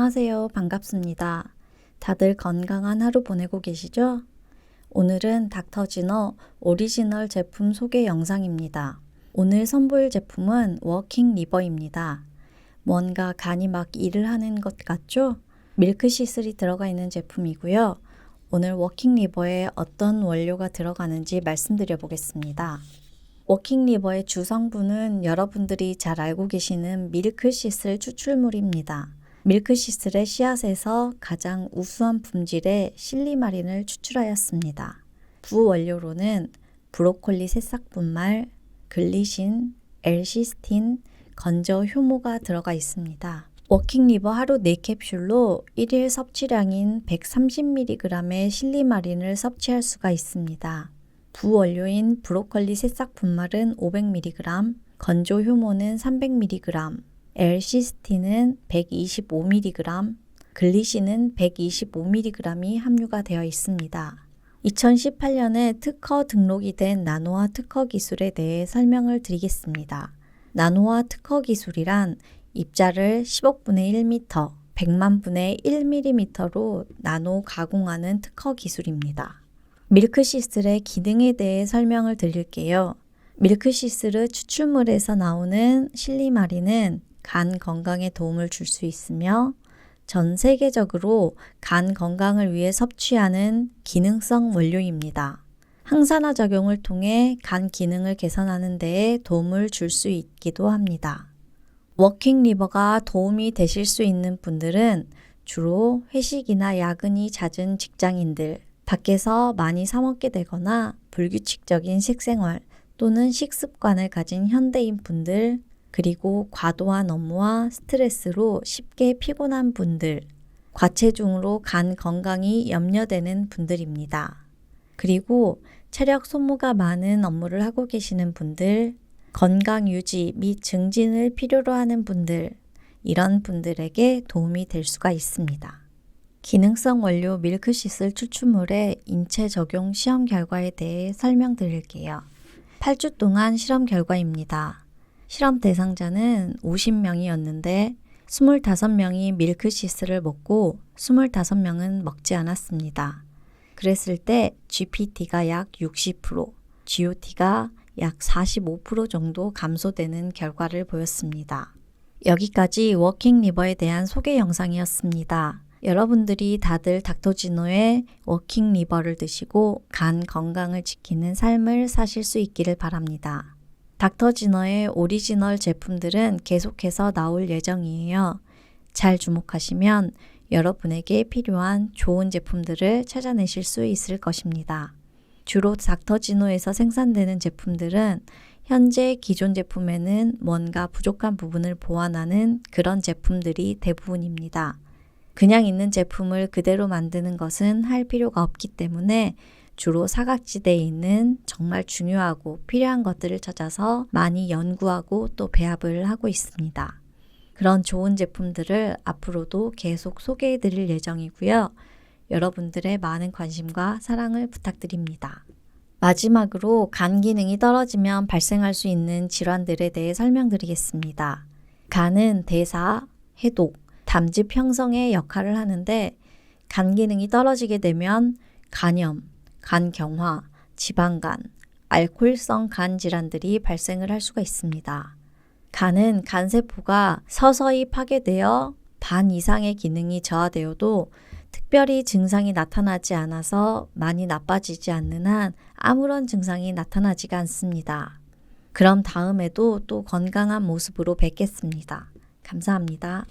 안녕하세요. 반갑습니다. 다들 건강한 하루 보내고 계시죠? 오늘은 닥터지너 오리지널 제품 소개 영상입니다. 오늘 선보일 제품은 워킹 리버입니다. 뭔가 간이 막 일을 하는 것 같죠? 밀크시슬이 들어가 있는 제품이고요. 오늘 워킹 리버에 어떤 원료가 들어가는지 말씀드려 보겠습니다. 워킹 리버의 주 성분은 여러분들이 잘 알고 계시는 밀크시슬 추출물입니다. 밀크시슬의 씨앗에서 가장 우수한 품질의 실리마린을 추출하였습니다. 부원료로는 브로콜리 새싹분말, 글리신, 엘시스틴, 건저 효모가 들어가 있습니다. 워킹 리버 하루 4캡슐로 1일 섭취량인 130mg의 실리마린을 섭취할 수가 있습니다. 부원료인 브로콜리 새싹 분말은 500mg, 건조 효모는 300mg, L시스틴은 125mg, 글리신은 125mg이 함유가 되어 있습니다. 2018년에 특허 등록이 된 나노화 특허 기술에 대해 설명을 드리겠습니다. 나노화 특허 기술이란 입자를 10억분의 1m, 100만 분의 1mm로 나노 가공하는 특허 기술입니다. 밀크시슬의 기능에 대해 설명을 드릴게요. 밀크시슬의 추출물에서 나오는 실리마린은 간 건강에 도움을 줄 수 있으며 전 세계적으로 간 건강을 위해 섭취하는 기능성 원료입니다. 항산화 작용을 통해 간 기능을 개선하는 데에 도움을 줄 수 있기도 합니다. 워킹 리버가 도움이 되실 수 있는 분들은 주로 회식이나 야근이 잦은 직장인들, 밖에서 많이 사먹게 되거나 불규칙적인 식생활 또는 식습관을 가진 현대인 분들, 그리고 과도한 업무와 스트레스로 쉽게 피곤한 분들, 과체중으로 간 건강이 염려되는 분들입니다. 그리고 체력 소모가 많은 업무를 하고 계시는 분들, 건강 유지 및 증진을 필요로 하는 분들, 이런 분들에게 도움이 될 수가 있습니다. 기능성 원료 밀크시슬 추출물의 인체 적용 시험 결과에 대해 설명드릴게요. 8주 동안 실험 결과입니다. 실험 대상자는 50명이었는데 25명이 밀크시스를 먹고 25명은 먹지 않았습니다. 그랬을 때 GPT가 약 60%, GOT가 약 45% 정도 감소되는 결과를 보였습니다. 여기까지 워킹 리버에 대한 소개 영상이었습니다. 여러분들이 다들 닥터지노의 워킹 리버를 드시고 간 건강을 지키는 삶을 사실 수 있기를 바랍니다. 닥터지너의 오리지널 제품들은 계속해서 나올 예정이에요. 잘 주목하시면 여러분에게 필요한 좋은 제품들을 찾아내실 수 있을 것입니다. 주로 닥터지노에서 생산되는 제품들은 현재 기존 제품에는 뭔가 부족한 부분을 보완하는 그런 제품들이 대부분입니다. 그냥 있는 제품을 그대로 만드는 것은 할 필요가 없기 때문에 주로 사각지대에 있는 정말 중요하고 필요한 것들을 찾아서 많이 연구하고 또 배합을 하고 있습니다. 그런 좋은 제품들을 앞으로도 계속 소개해 드릴 예정이고요. 여러분들의 많은 관심과 사랑을 부탁드립니다. 마지막으로 간 기능이 떨어지면 발생할 수 있는 질환들에 대해 설명드리겠습니다. 간은 대사, 해독, 담즙 형성의 역할을 하는데 간 기능이 떨어지게 되면 간염, 간경화, 지방간, 알코올성 간 질환들이 발생을 할 수가 있습니다. 간은 간세포가 서서히 파괴되어 반 이상의 기능이 저하되어도 특별히 증상이 나타나지 않아서 많이 나빠지지 않는 한 아무런 증상이 나타나지가 않습니다. 그럼 다음에도 또 건강한 모습으로 뵙겠습니다. 감사합니다.